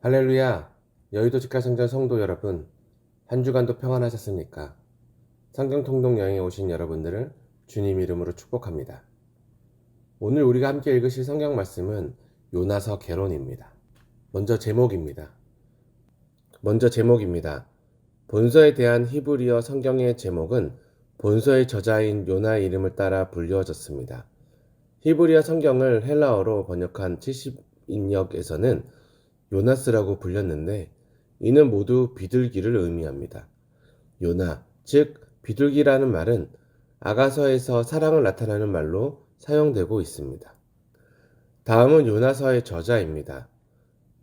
할렐루야! 여의도 직가성전 성도 여러분, 한 주간도 평안하셨습니까? 성경 통독 여행에 오신 여러분들을 주님 이름으로 축복합니다. 오늘 우리가 함께 읽으실 성경 말씀은 요나서 개론입니다. 먼저 제목입니다. 먼저 제목입니다. 본서에 대한 히브리어 성경의 제목은 본서의 저자인 요나의 이름을 따라 불리워졌습니다. 히브리어 성경을 헬라어로 번역한 70인역에서는 요나스라고 불렸는데 이는 모두 비둘기를 의미합니다. 요나, 즉 비둘기라는 말은 아가서에서 사랑을 나타내는 말로 사용되고 있습니다. 다음은 요나서의 저자입니다.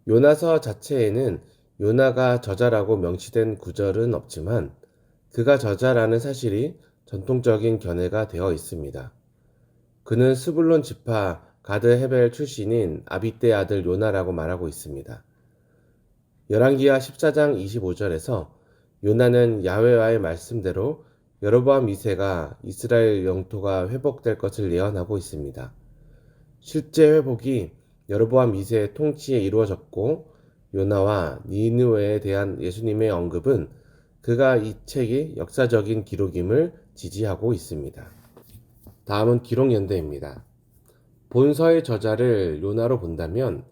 요나서 자체에는 요나가 저자라고 명시된 구절은 없지만 그가 저자라는 사실이 전통적인 견해가 되어 있습니다. 그는 스불론 지파 가드 헤벨 출신인 아비떼 아들 요나라고 말하고 있습니다. 열왕기하 14장 25절에서 요나는 야훼와의 말씀대로 여로보암 2세가 이스라엘 영토가 회복될 것을 예언하고 있습니다. 실제 회복이 여로보암 2세의 통치에 이루어졌고 요나와 니느웨에 대한 예수님의 언급은 그가 이 책이 역사적인 기록임을 지지하고 있습니다. 다음은 기록 연대입니다. 본서의 저자를 요나로 본다면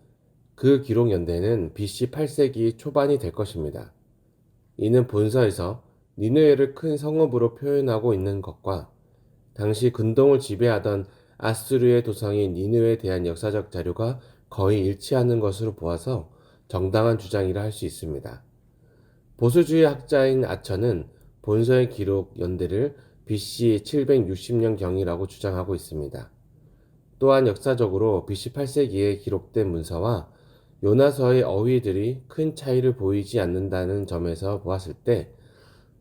그 기록 연대는 BC 8세기 초반이 될 것입니다. 이는 본서에서 니느웨를 큰 성읍으로 표현하고 있는 것과 당시 근동을 지배하던 아수르의 도성인 니느웨에 대한 역사적 자료가 거의 일치하는 것으로 보아서 정당한 주장이라 할 수 있습니다. 보수주의 학자인 아처는 본서의 기록 연대를 BC 760년 경이라고 주장하고 있습니다. 또한 역사적으로 BC 8세기에 기록된 문서와 요나서의 어휘들이 큰 차이를 보이지 않는다는 점에서 보았을 때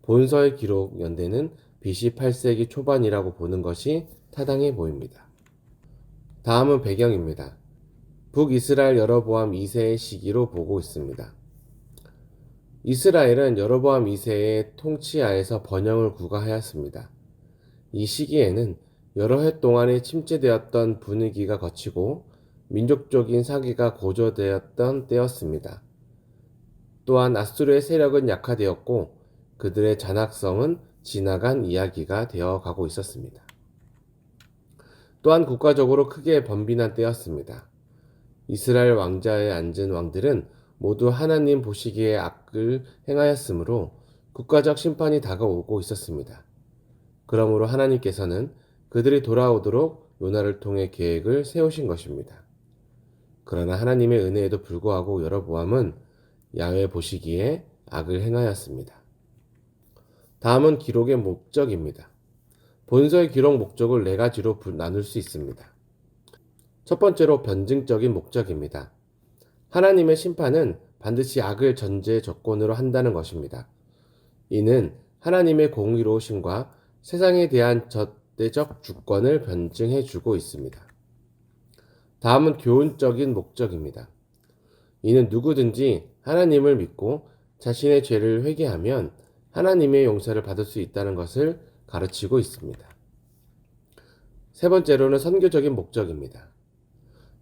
본서의 기록 연대는 BC 8세기 초반이라고 보는 것이 타당해 보입니다. 다음은 배경입니다. 북이스라엘 여러보암 2세의 시기로 보고 있습니다. 이스라엘은 여로보암 2세의 통치하에서 번영을 구가하였습니다. 이 시기에는 여러 해 동안에 침체되었던 분위기가 거치고 민족적인 사기가 고조되었던 때였습니다. 또한 아수르의 세력은 약화되었고 그들의 잔악성은 지나간 이야기가 되어 가고 있었습니다. 또한 국가적으로 크게 번빈한 때였습니다. 이스라엘 왕자에 앉은 왕들은 모두 하나님 보시기에 악을 행하였으므로 국가적 심판이 다가오고 있었습니다. 그러므로 하나님께서는 그들이 돌아오도록 요나를 통해 계획을 세우신 것입니다. 그러나 하나님의 은혜에도 불구하고 여러보암은 야외 보시기에 악을 행하였습니다. 다음은 기록의 목적입니다. 본서의 기록 목적을 네 가지로 나눌 수 있습니다. 첫 번째로 변증적인 목적입니다. 하나님의 심판은 반드시 악을 전제 조건으로 한다는 것입니다. 이는 하나님의 공의로우심과 세상에 대한 절 대적 주권을 변증해 주고 있습니다. 다음은 교훈적인 목적입니다. 이는 누구든지 하나님을 믿고 자신의 죄를 회개하면 하나님의 용서를 받을 수 있다는 것을 가르치고 있습니다. 세 번째로는 선교적인 목적입니다.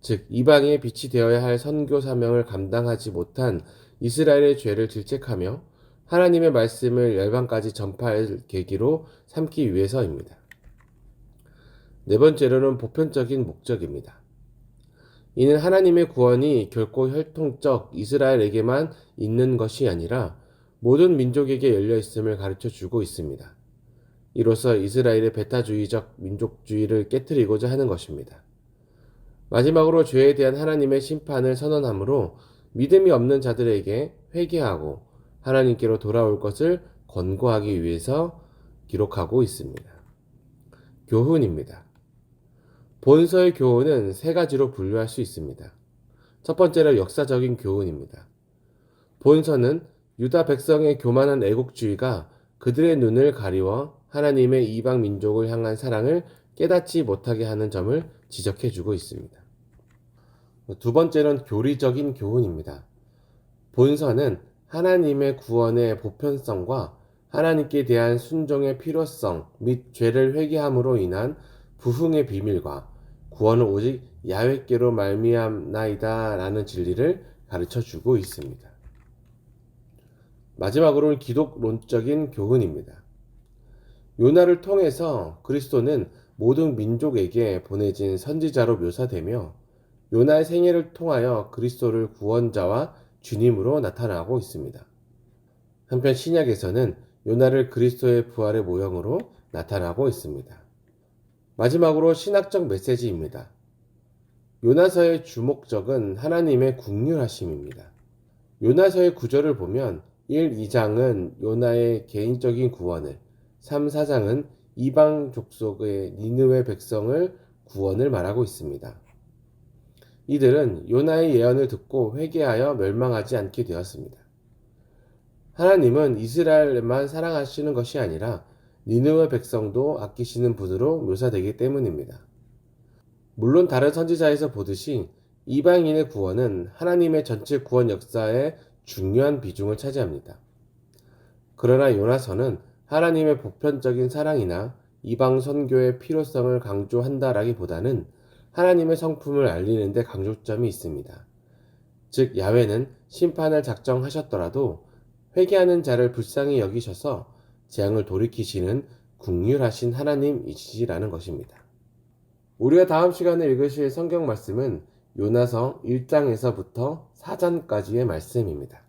즉, 이방의 빛이 되어야 할 선교 사명을 감당하지 못한 이스라엘의 죄를 질책하며 하나님의 말씀을 열방까지 전파할 계기로 삼기 위해서입니다. 네 번째로는 보편적인 목적입니다. 이는 하나님의 구원이 결코 혈통적 이스라엘에게만 있는 것이 아니라 모든 민족에게 열려 있음을 가르쳐 주고 있습니다. 이로써 이스라엘의 베타주의적 민족주의를 깨뜨리고자 하는 것입니다. 마지막으로 죄에 대한 하나님의 심판을 선언하므로 믿음이 없는 자들에게 회개하고 하나님께로 돌아올 것을 권고하기 위해서 기록하고 있습니다. 교훈입니다. 본서의 교훈은 세 가지로 분류할 수 있습니다. 첫 번째로 역사적인 교훈입니다. 본서는 유다 백성의 교만한 애국주의가 그들의 눈을 가리워 하나님의 이방 민족을 향한 사랑을 깨닫지 못하게 하는 점을 지적해 주고 있습니다. 두 번째는 교리적인 교훈입니다. 본서는 하나님의 구원의 보편성과 하나님께 대한 순종의 필요성 및 죄를 회개함으로 인한 부흥의 비밀과 구원은 오직 야훼께로 말미암나이다라는 진리를 가르쳐 주고 있습니다. 마지막으로는 기독론적인 교훈입니다. 요나를 통해서 그리스도는 모든 민족에게 보내진 선지자로 묘사되며 요나의 생애를 통하여 그리스도를 구원자와 주님으로 나타나고 있습니다. 한편 신약에서는 요나를 그리스도의 부활의 모형으로 나타나고 있습니다. 마지막으로 신학적 메시지입니다. 요나서의 주목적은 하나님의 국률하심입니다. 요나서의 구절을 보면 1, 2장은 요나의 개인적인 구원을, 3, 4장은 이방 족속의 니느웨 백성을 구원을 말하고 있습니다. 이들은 요나의 예언을 듣고 회개하여 멸망하지 않게 되었습니다. 하나님은 이스라엘만 사랑하시는 것이 아니라 니느웨 백성도 아끼시는 분으로 묘사되기 때문입니다. 물론 다른 선지자에서 보듯이 이방인의 구원은 하나님의 전체 구원 역사에 중요한 비중을 차지합니다. 그러나 요나서는 하나님의 보편적인 사랑이나 이방 선교의 필요성을 강조한다라기보다는 하나님의 성품을 알리는 데 강조점이 있습니다. 즉 야훼는 심판을 작정하셨더라도 회개하는 자를 불쌍히 여기셔서 재앙을 돌이키시는 국률하신 하나님이시라는 것입니다. 우리가 다음 시간에 읽으실 성경 말씀은 요나서 1장에서부터 4장까지의 말씀입니다.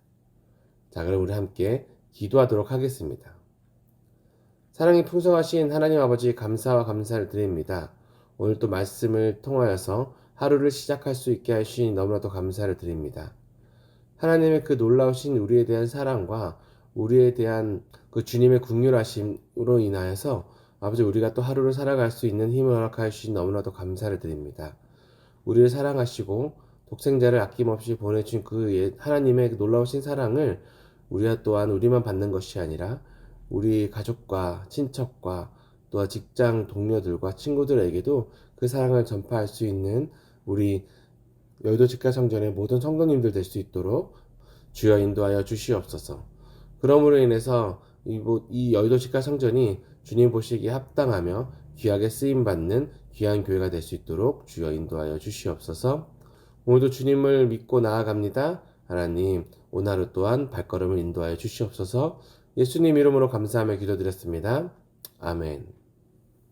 자, 그럼 우리 함께 기도하도록 하겠습니다. 사랑이 풍성하신 하나님 아버지 감사와 감사를 드립니다. 오늘 또 말씀을 통하여서 하루를 시작할 수 있게 하시니 너무나도 감사를 드립니다. 하나님의 그 놀라우신 우리에 대한 사랑과 우리에 대한 그 주님의 국률하심으로 인하여서 아버지 우리가 또 하루를 살아갈 수 있는 힘을 허락하여 주신 너무나도 감사를 드립니다. 우리를 사랑하시고 독생자를 아낌없이 보내준 그 예, 하나님의 그 놀라우신 사랑을 우리가 또한 우리만 받는 것이 아니라 우리 가족과 친척과 또한 직장 동료들과 친구들에게도 그 사랑을 전파할 수 있는 우리 여의도 직가성전의 모든 성도님들 될 수 있도록 주여 인도하여 주시옵소서. 그러므로 인해서 이 여의도 직가성전이 주님 보시기에 합당하며 귀하게 쓰임 받는 귀한 교회가 될 수 있도록 주여 인도하여 주시옵소서. 오늘도 주님을 믿고 나아갑니다. 하나님, 오늘 하루 또한 발걸음을 인도하여 주시옵소서. 예수님 이름으로 감사하며 기도드렸습니다. 아멘.